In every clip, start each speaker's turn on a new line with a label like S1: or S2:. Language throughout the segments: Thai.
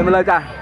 S1: เดินมาเลยจ้ะ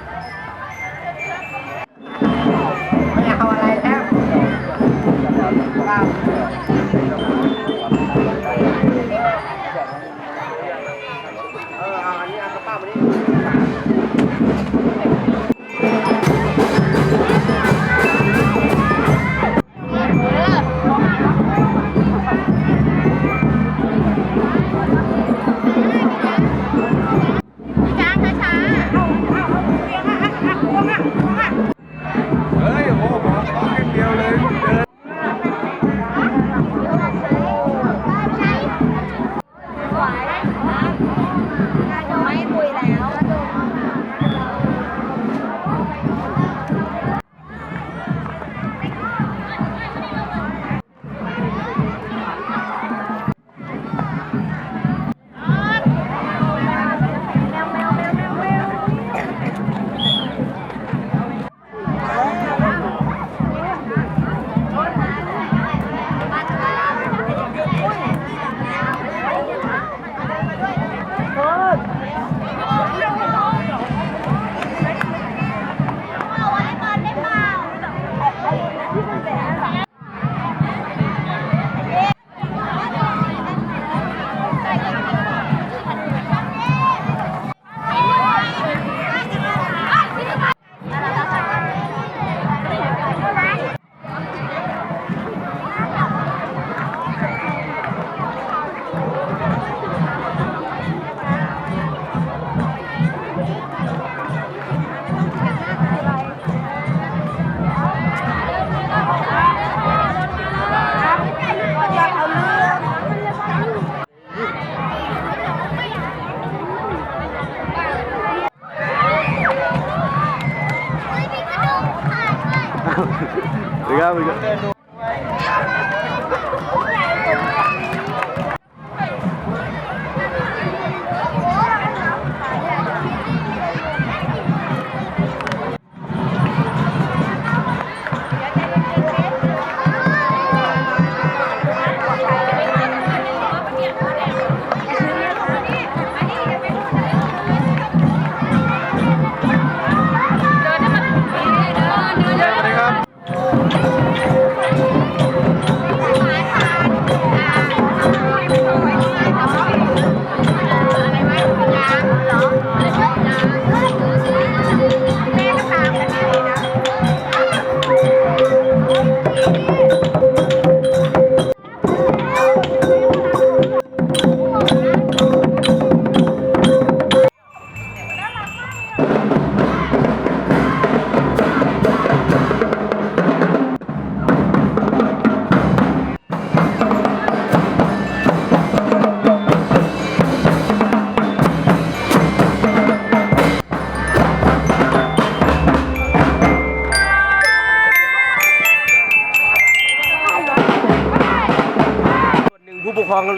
S2: เดี๋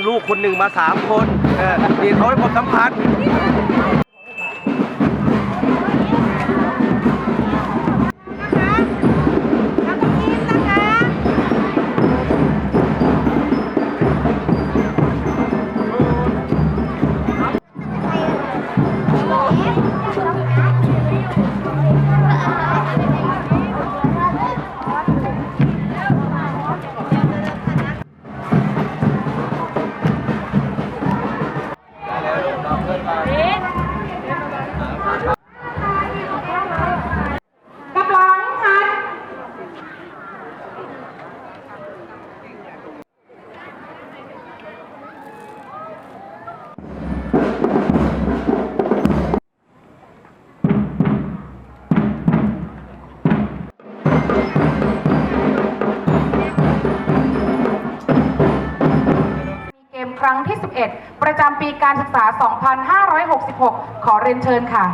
S1: ลูกคนหนึ่งมาสามคนเออเรียนเขาให้ผมสัมพันธ์
S3: 2021 ประจำปีการศึกษา 2566 ขอเรียนเชิญค่ะ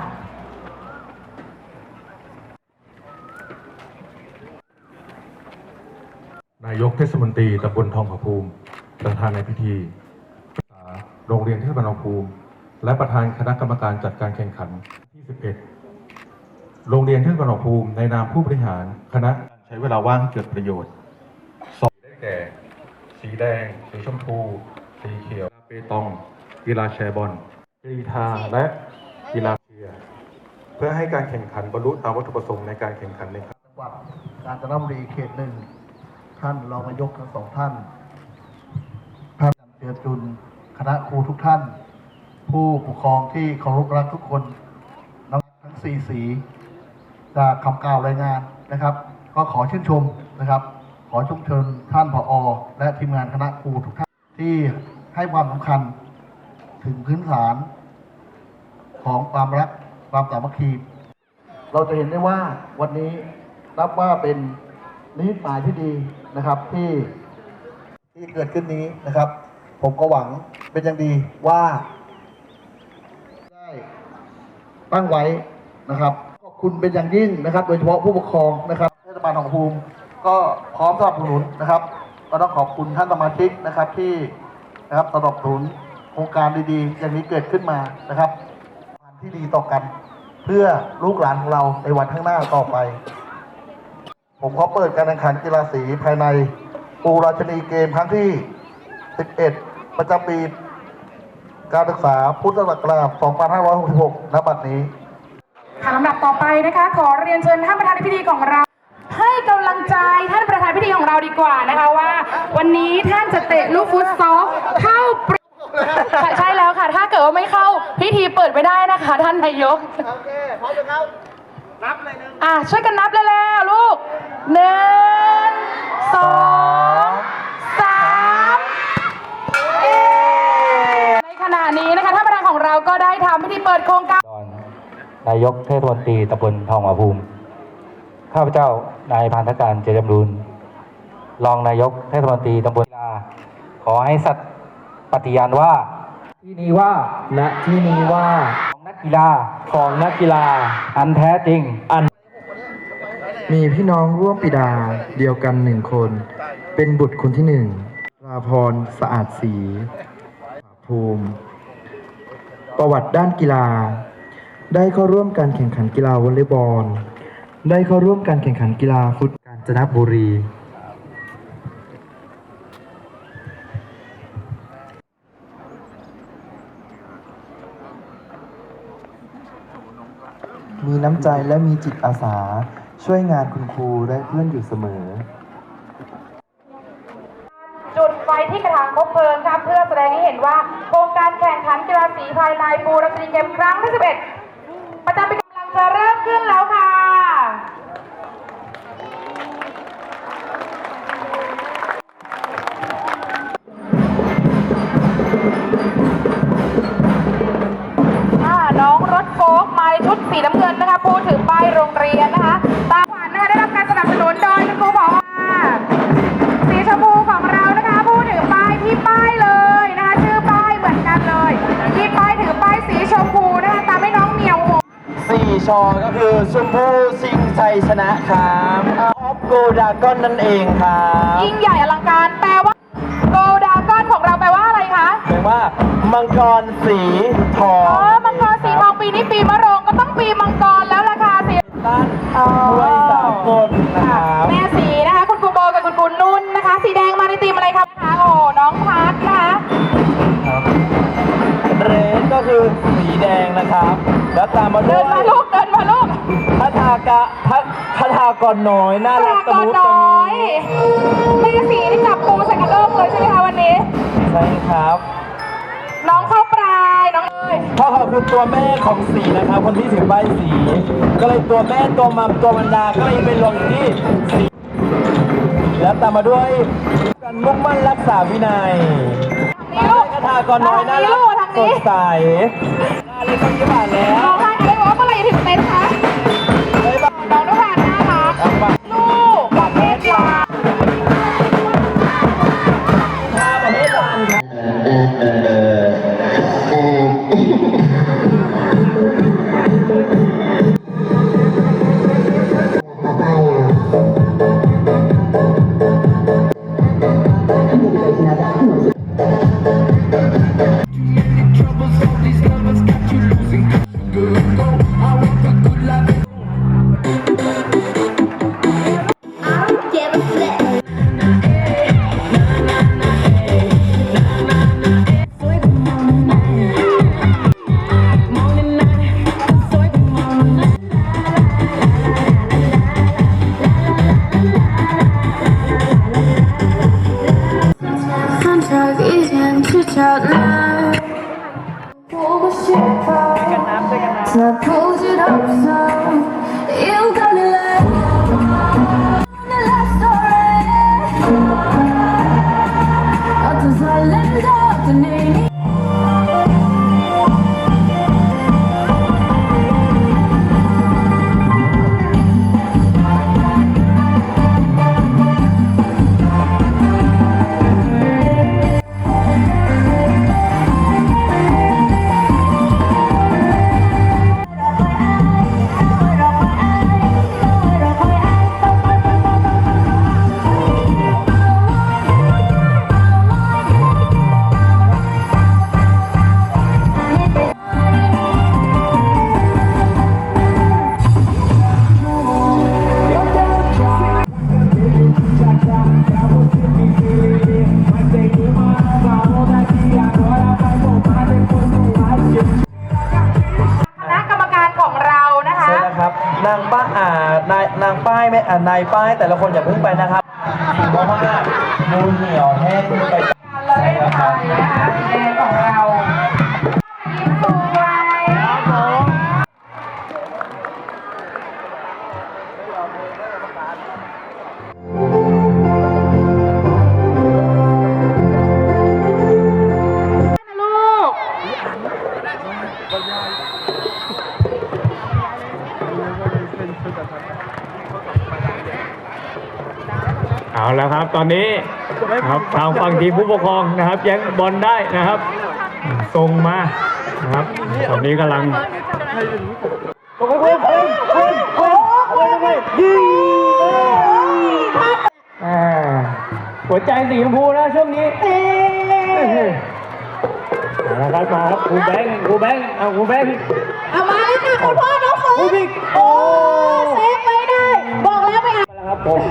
S4: นายกเทศมนตรีตำบลทองผาภูมิ ประธานในพิธีโรงเรียนเทศบาลทองภูมิ และประธานคณะกรรมการจัดการแข่งขันที่ 11 โรงเรียนเทศบาลทองภูมิ ในนามผู้บริหารคณะใช้เวลาว่างให้เกิดประโยชน์สอบได้แก่ สีแดง สีชมพู สีเขียว เปตอง กีฬาแชร์บอลกรีธาและกีฬาเชียร์เพื่อให้การแข่งขันบรรลุตามวัตถุประสงค์ในการแข่งขันในครั้ง
S5: จังหวัดกาญจนบุรีเขตหนึ่งท่านรองนายกทั้งสองท่านท่านเจือจุนคณะครูทุกท่าน ผู้ปกครองที่เคารพรักทุกคนน้องทั้งสี่สีจากคำกล่าวรายงานนะครับ ก็ขอชื่นชมนะครับ ขอชมเชิญท่านผอ และทีมงานคณะครูทุกท่านที่ ให้ความสำคัญถึงพื้นฐานของความรักความสามัคคีเราจะเห็นได้ว่าวันนี้นับว่าเป็นนิมิตหมายที่ดีนะครับที่ที่เกิดขึ้นนี้นะครับ ผมก็หวังเป็นอย่างดีว่า ได้ตั้งไว้นะครับขอบคุณเป็นอย่างยิ่งนะครับ โดยเฉพาะผู้ปกครองนะครับเทศบาลหนองภูมิ ก็พร้อมสนับสนุนนะครับ ก็ต้องขอบคุณท่านสมาชิกนะครับที่ นะครับสนับสนุนโครงการดีๆ อย่างนี้เกิดขึ้นมานะครับที่ดีต่อกัน เพื่อลูกหลานของเราในวันข้างหน้าต่อไป ผมขอเปิดการแข่งขันกีฬาสีภายในปูราชนีเกมครั้งที่ 11 ประจำปีการศึกษาพุทธศักราช 2566 ณ บัดนี้
S3: ค่ะลำดับต่อไปนะคะ ขอเรียนเชิญท่านประธานในพิธีของเรา ใจท่านประธานพิธีของเราดีกว่านะคะว่า วันนี้ท่านจะเตะลูกฟุตซอลเข้าประค่ะใช่แล้วค่ะ ถ้าเกิดว่าไม่เข้าพิธีเปิดไม่ได้นะคะ ท่านนายก
S2: โอเคพร้อมแล้วนับเลยหนึ่ง
S3: อะช่วยกันนับเลยแล้วลูกหนึ่งสองสามเอ๊ในขณะนี้นะคะท่านประธานของเราก็ได้ทำพิธีเปิดโครงการ
S6: ดอนนายกเทศมนตรีตำบลทองหมาภูมิ ข้าพเจ้านายพันธการเจริญรูนรองนายกเทศมนตรีตำบลกีฬาขอให้สัตย์ปฏิญาณว่า ที่นี้ว่า
S7: ณที่นี้ว่า
S6: ของนักกีฬา
S7: ของนักกีฬา
S6: อันแท้จริง
S7: อัน มีพี่น้องร่วมปิดาเดียวกันหนึ่งคน เป็นบุตรคนที่หนึ่งราพรสะอาดศรีภูมิ ประวัติด้านกีฬา ได้เข้าร่วมการแข่งขันกีฬาวอลเลย์บอล ได้เข้าร่วมการแข่งขันกีฬาฟุตกาญจนบุรี มีน้ำใจและมีจิตอาสา ช่วยงานคุณครูและเพื่อนอยู่เสมอ
S3: จุดไฟที่กระถางคบเพลิงค่ะเพื่อแสดงให้เห็นว่าโครงการแข่งขันกีฬาสีภายในบูรณาเกมครั้งที่ 11 ประจำปี ชอก็คือชมพูสิง
S7: ชัยชนะครับออฟโกดากอนนั่นเองครับ
S3: ยิ่งใหญ่อลังการแปลว่าโกดากอนของเราแปลว่าอะไรคะ
S7: แปลว่า มังกรสีทอ
S3: อ๋องมังกรสีทองปีนี้ปีมะโรงก็ต้องปีมังกรแล้วล่ะค่ะสี
S7: ต้านด้วยสากลนะครับ
S3: แม่สีนะคะ คุณครูโบกับคุณครูนุ่นนะคะ สีแดงมาในทีมอะไรครับคะโอ้น้องพัดนะคะ
S7: เรดก็คือสีแดงนะครับ แล้วตามมา
S3: เดิ
S7: ด้วน
S3: มายลูกเดินมา ก
S7: รน้อยน่ารักตะ
S3: ก่อน
S7: มุตะ
S3: น้อ
S7: มิ
S3: ยแม่สีที่จับปูใส่กระโหลกเลยใช่ไหมคะวันนี้
S7: ใช่ครับ
S3: น้องเข้าปลายน้องเอ้ย
S7: พ่อเขาคือตัวแม่ของสีนะครับ คนที่ถือใบสี ก็เลยตัวแม่ตัวมัมตัวบรรดาก็เลยไปลงอยู่ที่สีแล้วตามมาด้วยการมุ่งมั่นรักษาวินัย
S3: นี่ลูก
S7: คาถากรน้อยน่ารั
S3: ลู
S7: ก
S3: กทาง
S7: ส
S3: นี้
S7: ดใสน่าเล่นต้องยี่ผ่านแล้ว
S3: น้องทางเลยบอกว่าเมื่อไหร่จะถึงเต็นท์คะ
S7: ในายป้ายแต่ละคนอย่าเพิ่งไปนะครับเพราะว่ามูเหนียวแห้งไป
S3: เอา
S8: แล้วครับ ตอนนี้ครับทางฝั่งทีมผู้ปกครองนะครับยังบอลได้นะครับส่งมานะครับตอนนี้กำลังคนยิงหัวใจสีชมพูนะช่วงนี้นะครับมาครับคูแบงคูแบงเอาคูแบง
S3: เอามาแลยค่ะคุณพ่อน้องเฟิร์โอ้เซฟไว้ได้ บอกแล้วไปอะ
S8: ครับผม